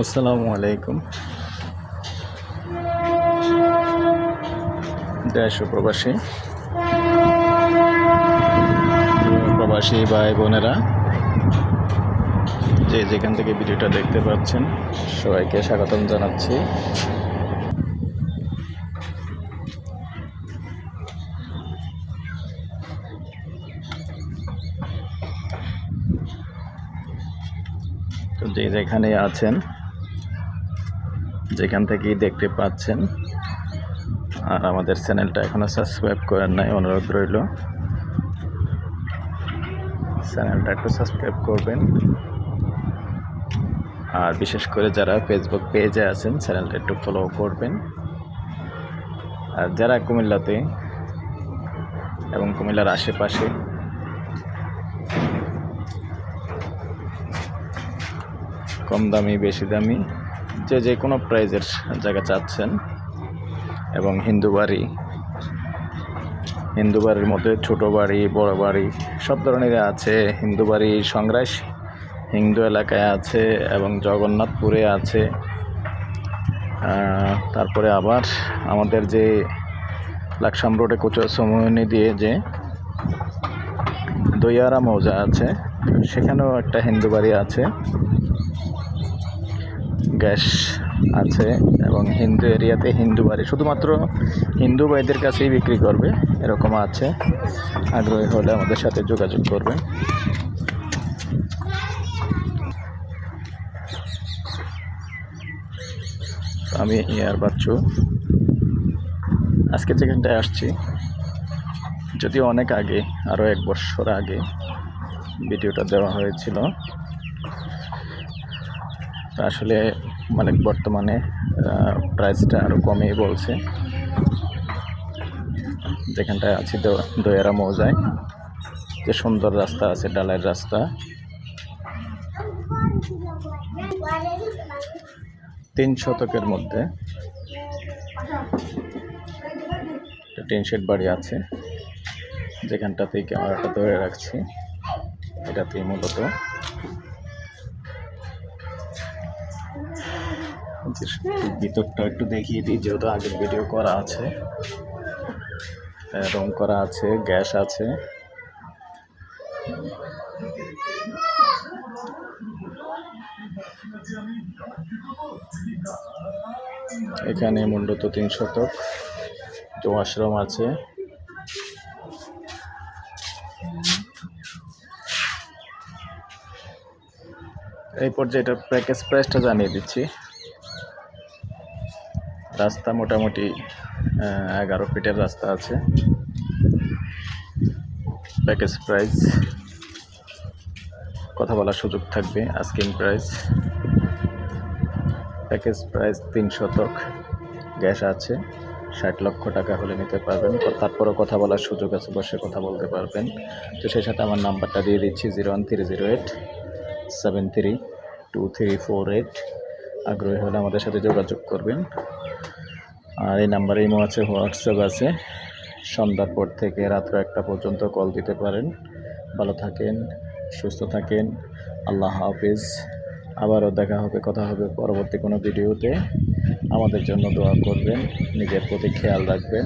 আসসালামু আলাইকুম। দেশ প্রবাসী প্রবাসী ভাই বোনেরা, যে যেখান থেকে ভিডিওটা দেখতে পাচ্ছেন, সবাইকে স্বাগতম জানাচ্ছি। তো যে যেখানে আছেন, যেখান থেকেই দেখতে পাচ্ছেন, আর আমাদের চ্যানেলটা এখনও সাবস্ক্রাইব করেন নাই, অনুরোধ রইল। চ্যানেলটা একটু সাবস্ক্রাইব করবেন। আর বিশেষ করে যারা ফেসবুক পেজে আছেন, চ্যানেলটা একটু ফলো করবেন। আর যারা কুমিল্লাতে এবং কুমিল্লার আশেপাশে কম দামি বেশি দামি যে যে কোনো প্রাইজের জায়গা চাচ্ছেন। এবং হিন্দু বাড়ি, হিন্দু বাড়ির মধ্যে ছোট বাড়ি, বড় বাড়ি, সব ধরনের আছে। হিন্দু বাড়ি সংগ্রাস, হিন্দু এলাকায় আছে এবং জগন্নাথপুরে আছে। তারপরে আবার আমাদের যে লাকসাম রোডে কোচা সমনি দিয়ে যে দইয়ারা মৌজা আছে, সেখানেও একটা হিন্দু বাড়ি আছে। গ্যাস আছে এবং হিন্দু এরিয়াতে হিন্দু বাড়ি। শুধুমাত্র হিন্দু ভাইদের কাছেই বিক্রি করবে, এরকম আছে। আগ্রহী হলে আমাদের সাথে যোগাযোগ করবেন তো আমি ইয়ার বাচ্চু। আজকে যেখানটায় আসছি, যদিও অনেক আগে আরও এক বছর আগে ভিডিওটা দেওয়া হয়েছিল। আসলে মানে বর্তমানে প্রাইসটা আরও কমেই বলছে। যেখানটায় আছে দয়ারা মৌজায়। যে সুন্দর রাস্তা আছে, ডালের রাস্তা। তিন শতকের মধ্যে। টিন শেড বাড়ি আছে। যেখানটাতেই ক্যামেরাটা ধরে রাখছি। এটাতেই মূলত। ভিতরটা একটু দেখিয়ে দিই, যেহেতু আগের ভিডিও করা আছে। রং করা আছে, গ্যাস আছে। এখানে মূলত তিন শতক, তো আশ্রম আছে। এই পর্যায়ে এটা প্যাকেজ প্রাইসটা জানিয়ে দিচ্ছি। রাস্তা মোটামুটি এগারো ফিটের রাস্তা আছে। প্যাকেজ প্রাইস কথা বলার সুযোগ থাকবে আস্কিং প্রাইস প্যাকেজ প্রাইস তিন শতক, গ্যাস আছে, ষাট লক্ষ টাকা হলে নিতে পারবেন। তারপরও কথা বলার সুযোগ আছে, বসে কথা বলতে পারবেন। তো সেই সাথে আমার নাম্বারটা দিয়ে দিচ্ছি, zero one three zero eight, seven three two three four eight. আগ্রহী হলে আমাদের সাথে যোগাযোগ করবেন। আর এই নাম্বারে ইমো আছে, হোয়াটসঅ্যাপ আছে। সন্ধ্যার পর থেকে রাত্র একটা পর্যন্ত কল দিতে পারেন। ভালো থাকেন, সুস্থ থাকেন। আল্লাহ হাফিজ। আবারও দেখা হবে, কথা হবে পরবর্তী কোনো ভিডিওতে। আমাদের জন্য দোয়া করবেন, নিজের প্রতি খেয়াল রাখবেন।